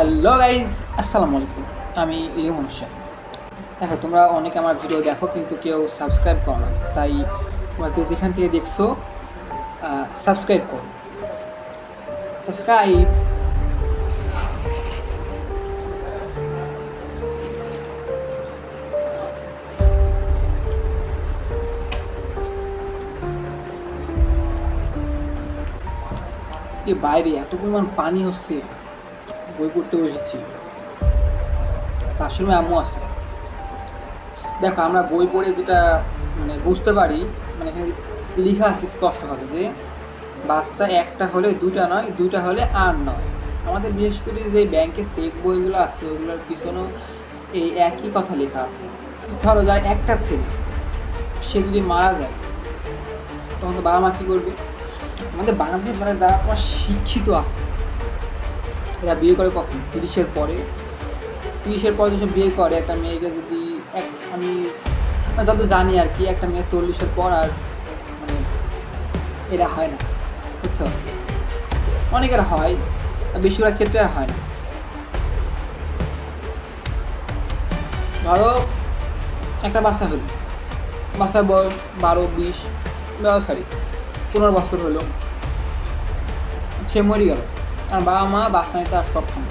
Hello guys আসসালামু আলাইকুম। আমি লিমন হোসেন। দেখো, তোমরা অনেক আমার ভিডিও দেখো, কিন্তু কেউ সাবস্ক্রাইব করো না। তাই তোমরা যে যেখান থেকে দেখছ সাবস্ক্রাইব করো। সাবস্ক্রাইব। বাইরে এত পরিমাণ পানি হচ্ছে। বই পড়তে বসেছি। তার রুমে আম্মু আছে। দেখো, আমরা বই পড়ে যেটা মানে বুঝতে পারি মানে এখানে লেখা আছে স্পষ্টভাবে যে, বাচ্চা একটা হলে দুটা নয় দুটা হলে আর নয়। আমাদের বিশেষ করে যে ব্যাংকের চেক বইগুলো আছে, ওগুলোর পিছনেও এই একই কথা লেখা আছে। ধরো যার একটা ছেলে, সে যদি মারা যায়, তখন তো বাবা মা কী করবে? আমাদের বাংলাদেশের যারা যারা তোমার শিক্ষিত আছে এরা বিয়ে করে কখন? তিরিশের পরে। তিরিশের পরে যখন বিয়ে করে, একটা মেয়েকে যদি এক, আমি মানে যত জানি আর কি, একটা মেয়ে চল্লিশের পর আর মানে এরা হয় না, বুঝছ? অনেকের হয় বেশিরভাগ ক্ষেত্রে হয় না। ধরো, একটা বাচ্চা হলো। বাচ্চার বয়স বারো, বিশ সরি পনেরো বছর হলো। সে মরে গেল। আর বাবা মা বাস নিতে আর সক্ষম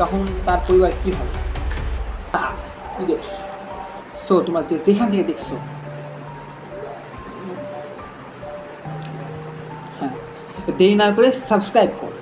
তখন তার পরিবার কী হবে সো তোমরা যে যেখান থেকে দেখছ। হ্যাঁ দেরি না করে সাবস্ক্রাইব করো।